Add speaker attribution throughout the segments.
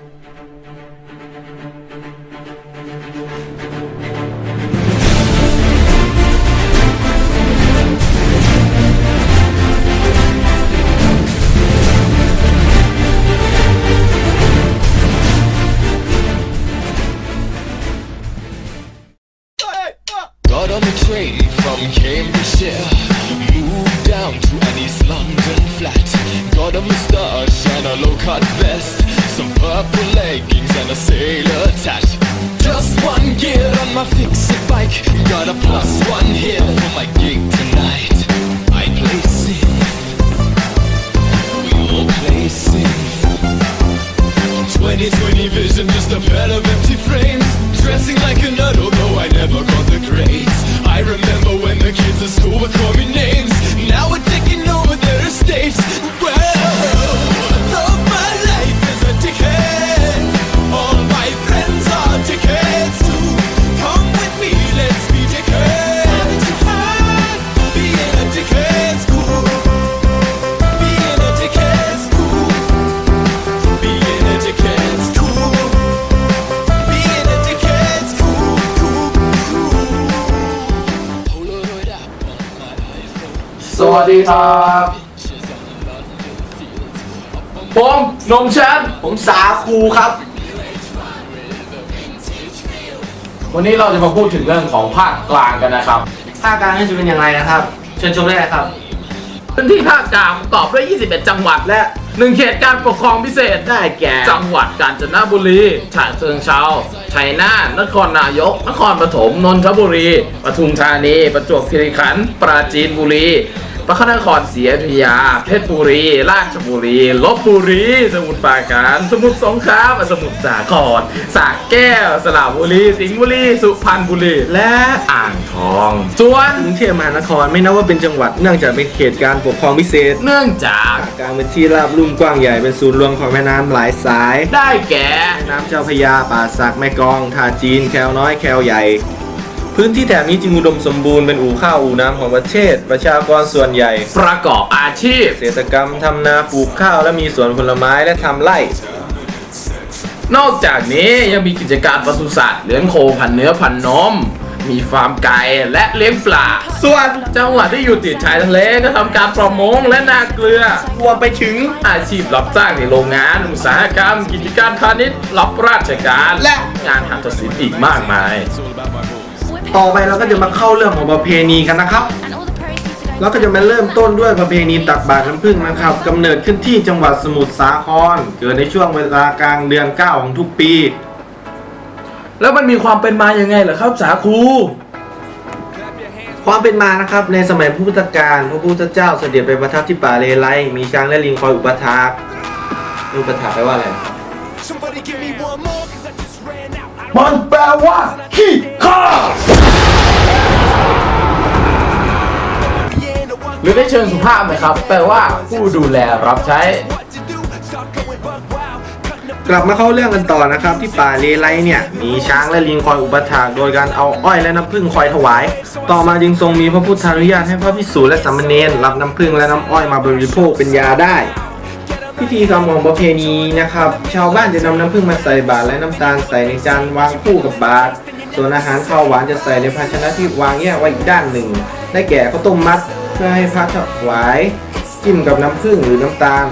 Speaker 1: Got on the train from Cambridgeshire Moved down to an East London flat. Got a moustache and a low-cut vest Some purple leggings and a sailor tat Just one gear on my fix-it bike. Got a plus one hit for my gig tonight. I play safe. We all play safe. 2020 vision, just a pair of empty frames. Dressing like a nerd, although I never got the grades. I remember when the kids at school would call me
Speaker 2: ดีครับ
Speaker 1: Pictures on the London fields. Up on
Speaker 2: ผมนมชันผมสาคูครับ วันนี้เราจะมาพูดถึงเรื่องของภาคกลางกันนะครับ
Speaker 3: ภาคกลางนี่จะเป็นอย่างไรนะครับ เชิญชมได้เลยครับ
Speaker 2: พื้นที่ภาคกลางประกอบด้วย 21 จังหวัดและ 1 เขตการปกครองพิเศษ
Speaker 3: ได้แก่
Speaker 2: จังหวัดกาญจนบุรี ฉะเชิงเทราชัยนาท นครนายก นครปฐม นนทบุรี ปทุมธานี ประจวบคีรีขันธ์ ปราจีนบุรี พระนครศรีอยุธยา เพชรบุรี ราชบุรี ลบบุรี สมุทรปราการ สมุทรสงคราม สมุทรสาครสระแก้ว สระบุรี สิงห์บุรี สุพรรณบุรี และอ่างทอง ส่วน
Speaker 3: กรุงเทพมหานครไม่นับว่าเป็นจังหวัด เนื่องจากเป็นเขตการปกครองพิเศษ
Speaker 2: เนื่องจาก
Speaker 3: กลางเป็นที่ราบลุ่มกว้างใหญ่เป็นศูนย์รวมของแม่น้ำหลายสาย
Speaker 2: ได้แก่
Speaker 3: แม่น้ำเจ้าพระยาป่าสักแม่กลองท่าจีน แควน้อย แควใหญ่ พื้นที่แถบนี้จึงอุดมสมบูรณ์เป็นอู่ข้าวอู่น้ำของประเทศ ประชากรส่วนใหญ่
Speaker 2: ประกอบอาชีพ
Speaker 3: เกษตรกรรมทำนาปลูกข้าวและมีสวนผลไม้และทำไร่
Speaker 2: นอกจากนี้ยังมีกิจการปศุสัตว์เลี้ยงโคพันเนื้อพันนม มีฟาร์มไก่และเลี้ยงปลา
Speaker 3: ส่วน
Speaker 2: จังหวัดที่อยู่ติดชายทะเลก็ทำการประมงและนาเกลือ
Speaker 3: รวมไปถึง
Speaker 2: อาชีพรับจ้างในโรงงานอุตสาหกรรม กิจการพาณิชย์รับราชการ
Speaker 3: และ
Speaker 2: งานหัตถศิลป์อีกมากมาย
Speaker 3: ต่อไปเราก็จะมาเข้าเรื่องของประเพณีกันนะครับเราก็จะมาเริ่มต้นด้วยประเพณีตักบาตรน้ำผึ้งนะครับกำเนิดขึ้นที่จังหวัดสมุทรสาคร เกิดในช่วงเวลากลางเดือน 9 ของทุกปี
Speaker 2: แล้วมันมีความเป็นมายังไงเหรอครับสาคู
Speaker 3: ความเป็นมานะครับในสมัยพระพุทธกาลพระพุทธเจ้าเสด็จไปประทับที่ป่าเลไลมีช้างและลิงคอยอุปถากอุปถากแปลว่าอะไร
Speaker 1: Somebody give me one more, cause I just ran out. I
Speaker 2: มันแปลว่าขี้ข้า หรือในเชิงสุภาพนะครับ แปลว่าผู้ดูแลรับใช้
Speaker 3: กลับมาเข้าเรื่องกันต่อนะครับ ที่ป่าเลไลเนี่ย มีช้างและลิงคอยอุปถากโดยการเอาอ้อยและน้ำผึ้งคอยถวาย ต่อมาจึงทรงมีพระพุทธานุญาตให้พระภิกษุและสามเณรรับน้ำผึ้งและน้ำอ้อยมาบริโภคเป็นยาได้พิธีกรรมของประเพณีนะครับ ชาวบ้านจะนำน้ำผึ้งมาใส่บาตรและน้ำตาลใส่ในจานวางคู่กับบาตรส่วนอาหารข้าวหวานจะใส่ในภาชนะที่วางแยกไว้อีกด้านหนึ่ง ได้แก่ข้าวต้มมัด พื่อให้พระถวายจิ้มกับน้ำผึ้งหรือน้ำตาล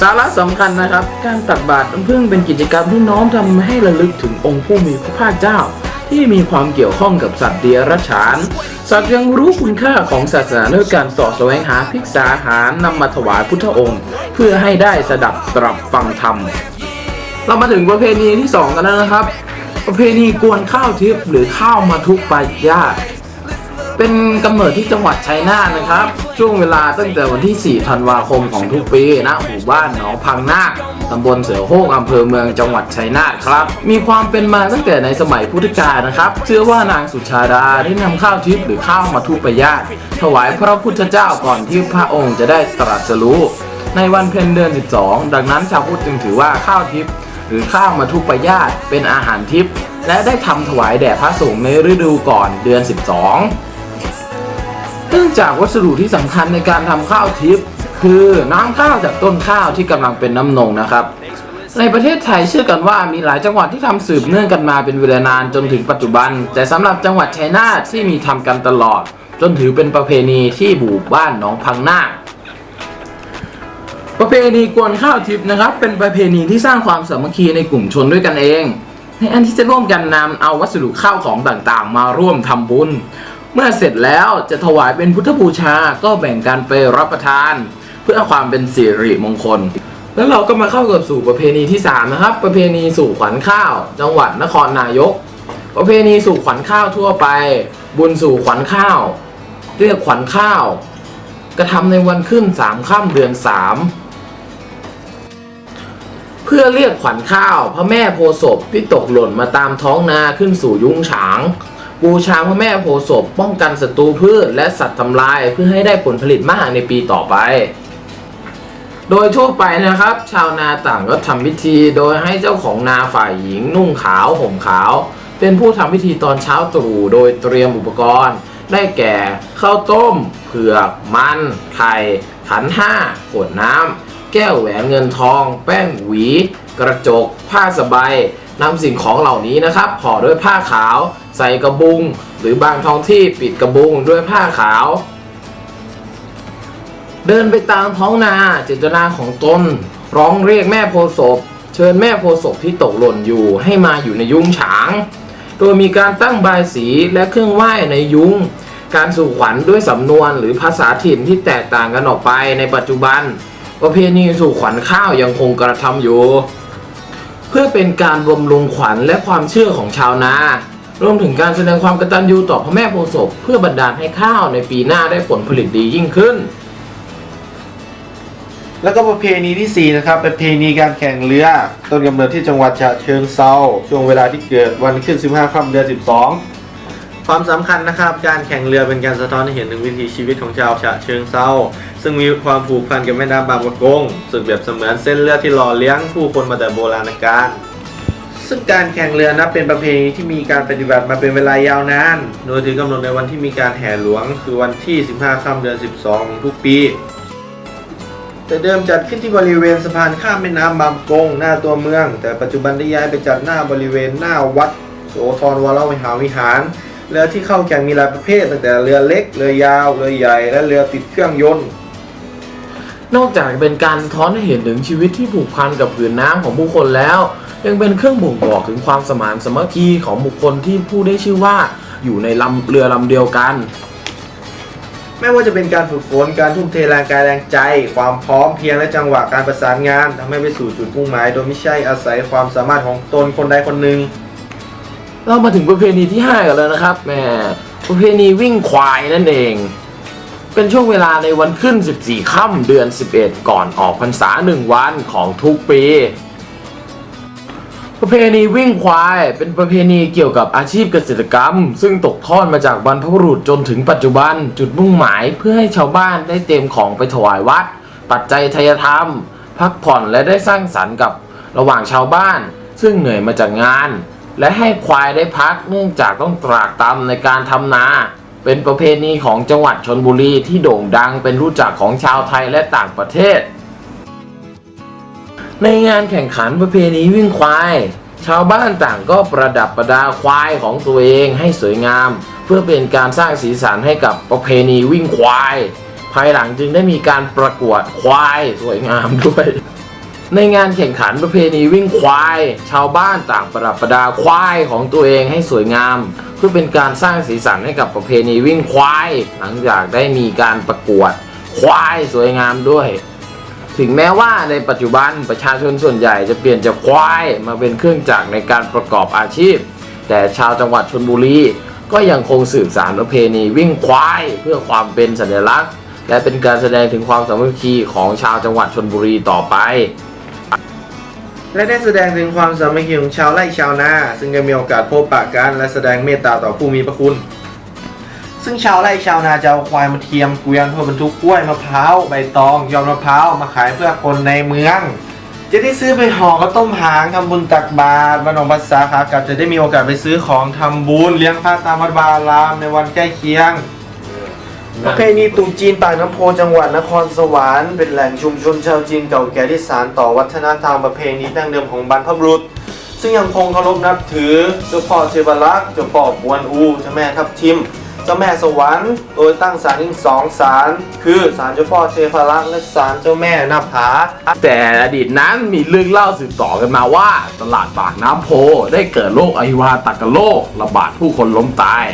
Speaker 2: สาระสำคัญนะครับ การตักบาตรน้ำผึ้งเป็นกิจกรรมที่น้อมทำให้ระลึกถึงองค์ผู้มีพระภาคเจ้า ที่มีความเกี่ยวข้องกับสัตว์เดรัจฉาน สัตว์ยังรู้คุณค่าของศาสนาด้วยการสอดแสวงหาภิกษาหารนำมาถวายพุทธองค์ เพื่อให้ได้สดับตรับฟังธรรม เรามาถึงประเพณีที่ 2 กันแล้วนะครับ ประเพณีกวนข้าวทิพย์หรือข้าวมาทุกปายาต เป็นกำเนิดที่จังหวัดชัยนาทนะครับ ช่วงเวลาตั้งแต่วันที่ 4 ธันวาคมของทุกปีณหมู่บ้านหนองพังนาคตำบลเสือโฮกอำเภอเมืองจังหวัดชัยนาทครับ มีความเป็นมาตั้งแต่ในสมัยพุทธกาลนะครับ เชื่อว่านางสุชาดาได้นำข้าวทิพย์หรือข้าวมาทุปยาตถวายพระพุทธเจ้าก่อนที่พระองค์จะได้ตรัสรู้ในวันเพ็ญเดือน 12 ดังนั้นชาวพุทธจึงถือว่าข้าวทิพย์หรือข้าวมาทุปยาตเป็นอาหารทิพย์และได้ทำถวายแด่พระสงฆ์ในฤดูก่อนเดือน 12 เนื่องจากวัสดุที่สำคัญในการทำข้าวทิพย์คือน้ำข้าวจากต้นข้าวที่กำลังเป็นน้ำนงนะครับ ในประเทศไทยเชื่อกันว่ามีหลายจังหวัดที่ทำสืบเนื่องกันมาเป็นเวลานานจนถึงปัจจุบัน แต่สำหรับจังหวัดชัยนาทที่มีทำกันตลอด จนถือเป็นประเพณีที่บู่บ้านหนองพังนาคประเพณีกวนข้าวทิพย์นะครับ เป็นประเพณีที่สร้างความสามัคคีในกลุ่มชนด้วยกันเองในอันที่จะร่วมกันนำเอาวัสดุข้าวของต่างๆ มาร่วมทำบุญ เมื่อเสร็จแล้วจะถวายเป็นพุทธบูชาก็แบ่งกันไปรับประทาน เพื่อความเป็นสิริมงคล แล้วเราก็มาเข้ากับสู่ประเพณีที่ 3 นะครับ ประเพณีสู่ขวัญข้าว จังหวัดนครนายก ประเพณีสู่ขวัญข้าวทั่วไป บุญสู่ขวัญข้าว เรียกขวัญข้าว กระทำในวันขึ้นสามค่ำเดือนสามเพื่อเรียกขวัญข้าว พระแม่โพศพที่ตกหล่นมาตามท้องนาขึ้นสู่ยุ้งฉาง บูชาพระแม่โพศพป้องกันศัตรูพืชและสัตว์ทำลายเพื่อให้ได้ผลผลิตมากในปีต่อไป โดยทั่วไปนะครับ ชาวนาต่างก็ทำพิธีโดยให้เจ้าของนาฝ่ายหญิงนุ่งขาวห่มขาว เป็นผู้ทำพิธีตอนเช้าตรู่โดยเตรียมอุปกรณ์ ได้แก่ข้าวต้ม เผือก มัน ไข่ ขันห้าขวดน้ำแก้วแหวนเงินทอง แป้งหวี กระจก ผ้าสบายนำสิ่งของเหล่านี้นะครับห่อด้วยผ้าขาว ใส่กระบุง หรือบางท้องที่ปิดกระบุงด้วยผ้าขาว เดินไปตามท้องนาเจตนาของตนร้องเรียกแม่โพศพ เชิญแม่โพศพที่ตกหล่นอยู่ให้มาอยู่ในยุ้งฉาง โดยมีการตั้งบายสีและเครื่องไหว้ในยุ้ง การสู่ขวัญด้วยสำนวนหรือภาษาถิ่นที่แตกต่างกันออกไปในปัจจุบัน ประเพณีสู่ขวัญข้าวยังคงกระทำอยู่ เพื่อเป็นการบำรุงขวัญและความเชื่อของชาวนา รวมถึงการแสดงความกตัญญูต่อพระแม่โพธิ์ศพเพื่อบันดาลให้ข้าวในปีหน้าได้ผลผลิตดียิ่งขึ้น
Speaker 3: แล้วก็ประเพณีที่ 4 นะครับประเพณีการแข่งเรือ ต้นกำเนิดที่จังหวัดฉะเชิงเซาช่วงเวลาที่เกิดวันขึ้น 15ค่ำเดือน12 ความสำคัญนะครับ การแข่งเรือเป็นการสะท้อนให้เห็นถึงวิถีชีวิตของชาวฉะเชิงเซาซึ่งมีความผูกพันกับแม่น้ำบางประกงซึ่งเปรียบเสมือนเส้นเลือดที่หล่อเลี้ยงผู้คนมาแต่โบราณกาล ซึ่งการแข่งเรือนับเป็นประเพณีที่มีการปฏิบัติมาเป็นเวลายาวนาน โดยถือกำหนดในวันที่มีการแห่หลวง คือวันที่ 15 ค่ำเดือน 12 ของทุกปี แต่เดิมจัดขึ้นที่บริเวณสะพานข้ามแม่น้ำบางกงหน้าตัวเมือง แต่ปัจจุบันได้ย้ายไปจัดหน้าบริเวณหน้าวัดโสธรวรวิหารวิหารเรือที่เข้าแข่งมีหลายประเภทตั้งแต่เรือเล็ก เรือยาว เรือใหญ่ และเรือติดเครื่องยนต์
Speaker 2: นอกจากเป็นการท้อนให้เห็นถึงชีวิตที่ผูกพันกับผืนน้ำของผู้คนแล้ว ยังเป็นเครื่องบ่งบอกถึงความสมานสามัคคีของบุคคลที่ผู้ได้ชื่อว่าอยู่ในลำเรือลำเดียวกัน
Speaker 3: ไม่ว่าจะเป็นการฝึกฝนการทุ่มเทแรงกายแรงใจ ความพร้อมเพรียงและจังหวะการประสานงานทำให้ไปสู่จุดมุ่งหมายโดยไม่ใช่อาศัยความสามารถของตนคนใดคนหนึ่ง
Speaker 2: เรามาถึงประเพณีที่ 5 กันแล้วนะครับแหมประเพณีวิ่งควายนั่นเอง เป็นช่วงเวลาในวันขึ้น 14 ค่ำเดือน 11 ก่อนออกพรรษา 1 วันของทุกปี ประเพณีวิ่งควายเป็นประเพณีเกี่ยวกับอาชีพเกษตรกรรม ซึ่งตกทอดมาจากบรรพบุรุษจนถึงปัจจุบัน จุดมุ่งหมายเพื่อให้ชาวบ้านได้เตรียมของไปถวายวัด ปัจจัยทายธรรม พักผ่อนและได้สร้างสรรค์กับระหว่างชาวบ้าน ซึ่งเหนื่อยมาจากงาน และให้ควายได้พักเนื่องจากต้องตรากตรำในการทำนา เป็นประเพณีของจังหวัดชนบุรีที่โด่งดังเป็นรู้จักของชาวไทยและต่างประเทศ ในงานแข่งขันประเพณีวิ่งควาย ชาวบ้านต่างก็ประดับประดาควายของตัวเองให้สวยงาม เพื่อเป็นการสร้างสีสันให้กับประเพณีวิ่งควาย ภายหลังจึงได้มีการประกวดควายสวยงามด้วย ในงานแข่งขันประเพณีวิ่งควาย ชาวบ้านต่างประดับประดาควายของตัวเองให้สวยงาม เพื่อเป็นการสร้างสีสันให้กับประเพณีวิ่งควาย หลังจากได้มีการประกวดควายสวยงามด้วย ถึงแม้ว่าในปัจจุบันประชาชนส่วนใหญ่จะเปลี่ยนจากควายมาเป็นเครื่องจักรในการประกอบอาชีพ แต่ชาวจังหวัดชนบุรีก็ยังคงสืบสานประเพณีวิ่งควายเพื่อความเป็นสัญลักษณ์ และเป็นการแสดงถึงความสามัคคีของชาวจังหวัดชนบุรีต่อไป
Speaker 3: และได้แสดงถึงความสามัคคีของชาวไร่ชาวนาซึ่งจะมีโอกาสพบปะกันและแสดงเมตตาต่อผู้มีพระคุณ ซึ่งชาวไร่ชาวนาจะเอาควายมาเทียมเกวียนเพื่อบรรทุกกล้วยมะพร้าวใบตองยอดมะพร้าวมาขายเพื่อคนในเมือง จะได้ซื้อไปห่อข้าวต้มหางทำบุญตักบาตรวันออกพรรษาขากลับจะได้มีโอกาสไปซื้อของทำบุญเลี้ยงพระตามวัดวาอารามในวันใกล้เคียง ประเพณีตรุษจีนปากน้ำโพจังหวัดนครสวรรค์เป็นแหล่งชุมชนชาวจีนเก่าแก่ที่สานต่อวัฒนธรรมประเพณีดั้งเดิมของบรรพบุรุษ ซึ่งยังคงเคารพนับถือเจ้าพ่อเทวรักษ์เจ้าพ่อกวนอูเจ้าแม่ทับทิมเจ้าแม่สวรรค์โดยตั้งศาลถึงสองศาลคือศาลเจ้าพ่อเทพรักษ์และศาลเจ้าแม่นาผา
Speaker 2: แต่อดีตนั้นมีเรื่องเล่าสืบต่อกันมาว่า ตลาดปากน้ำโพได้เกิดโรคอหิวาตกโรคระบาดผู้คนล้มตาย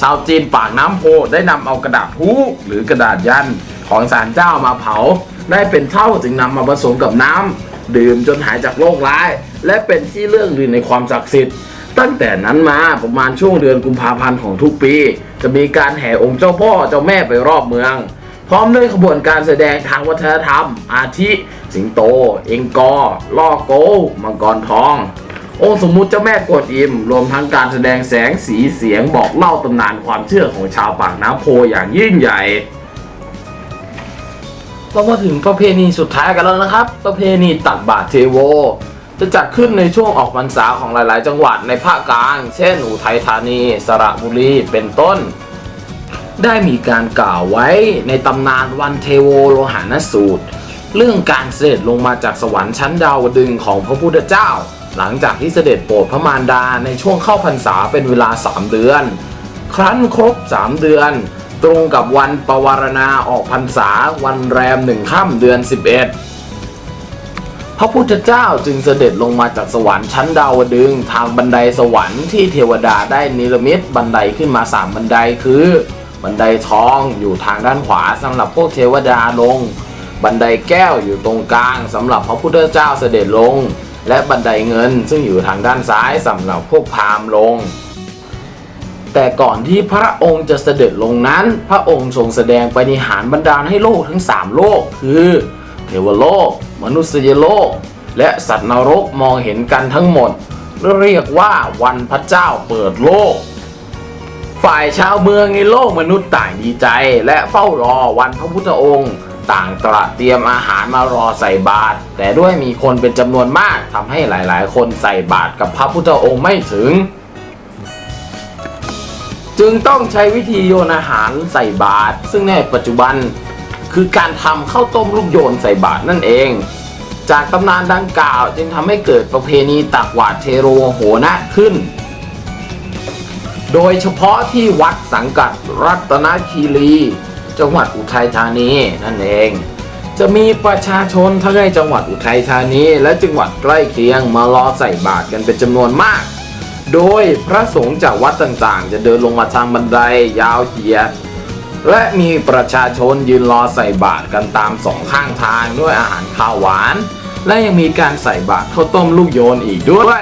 Speaker 2: ชาวจีนปากน้ำโพได้นำเอากระดาษฮู้หรือกระดาษยันของศาลเจ้ามาเผา ได้เป็นเท่าจึงนำมาผสมกับน้ำดื่มจนหายจากโรคร้าย และเป็นที่เรื่องลือในความศักดิ์สิทธิ์ตั้งแต่นั้นมาประมาณช่วงเดือนกุมภาพันธ์ของทุกปี จะมีการแห่องค์เจ้าพ่อเจ้าแม่ไปรอบเมือง พร้อมด้วยขบวนการแสดงทางวัฒนธรรม อาทิ สิงโต เองกอล่อโกมังกรทอง องค์สมมุติเจ้าแม่กวนอิม รวมทั้งการแสดงแสงสีเสียงบอกเล่าตำนานความเชื่อของชาวปากน้ำโพอย่างยิ่งใหญ่เรามาถึงประเพณีสุดท้ายกันแล้วนะครับ ประเพณีตักบาตรเทโว จะจัดขึ้นในช่วงออกพรรษาของหลาย ๆ จังหวัดในภาคกลาง เช่น อุทัยธานี สระบุรี เป็นต้น ได้มีการกล่าวไว้ในตำนานวันเทโวโลหานสูตร เรื่องการเสด็จลงมาจากสวรรค์ชั้นดาวดึงของพระพุทธเจ้า หลังจากที่เสด็จโปรดพระมารดาในช่วงเข้าพรรษาเป็นเวลา 3 เดือน ครั้นครบ 3 เดือน ตรงกับวันปวารณาออกพรรษาวันแรมหนึ่งค่ำเดือน 11 พระพุทธเจ้าจึงเสด็จลงมาจากสวรรค์ชั้นดาวดึงทางบันไดสวรรค์ที่เทวดาได้นิรมิตบันไดขึ้นมาสามบันไดคือ บันไดทองอยู่ทางด้านขวาสำหรับพวกเทวดาลง บันไดแก้วอยู่ตรงกลางสำหรับพระพุทธเจ้าเสด็จลง และบันไดเงินซึ่งอยู่ทางด้านซ้ายสำหรับพวกพราหมณ์ลง แต่ก่อนที่พระองค์จะเสด็จลงนั้น พระองค์ทรงแสดงปฏิหารบันดาลให้โลกทั้ง 3 โลก คือเทวโลก มนุษยโลก และสัตว์นรกมองเห็นกันทั้งหมด เรียกว่าวันพระเจ้าเปิดโลก ฝ่ายชาวเมืองในโลกมนุษย์ต่างดีใจ และเฝ้ารอวันพระพุทธองค์ ต่างตระเตรียมอาหารมารอใส่บาตรแต่ด้วยมีคนเป็นจำนวนมากทำให้หลายๆ คนใส่บาตรกับพระพุทธองค์ไม่ถึง จึงต้องใช้วิธีโยนอาหารใส่บาตรซึ่งในปัจจุบันคือการทำข้าวต้มลูกโยนใส่บาตรนั่นเอง จากตำนานดังกล่าวจึงทำให้เกิดประเพณีตักหวาดเทโรโหนะขึ้นโดยเฉพาะที่วัดสังกัดรัตนคีรี จังหวัดอุทัยธานีนั่นเอง จะมีประชาชนทั้งในจังหวัดอุทัยธานีและจังหวัดใกล้เคียงมารอใส่บาตรกันเป็นจำนวนมาก โดยพระสงฆ์จากวัดต่างๆ จะเดินลงมาทางบันไดยาวเหยียดและมีประชาชนยืนรอใส่บาตรกันตามสองข้างทางด้วยอาหารข้าวหวาน และยังมีการใส่บาตรข้าวต้มลูกโยนอีกด้วย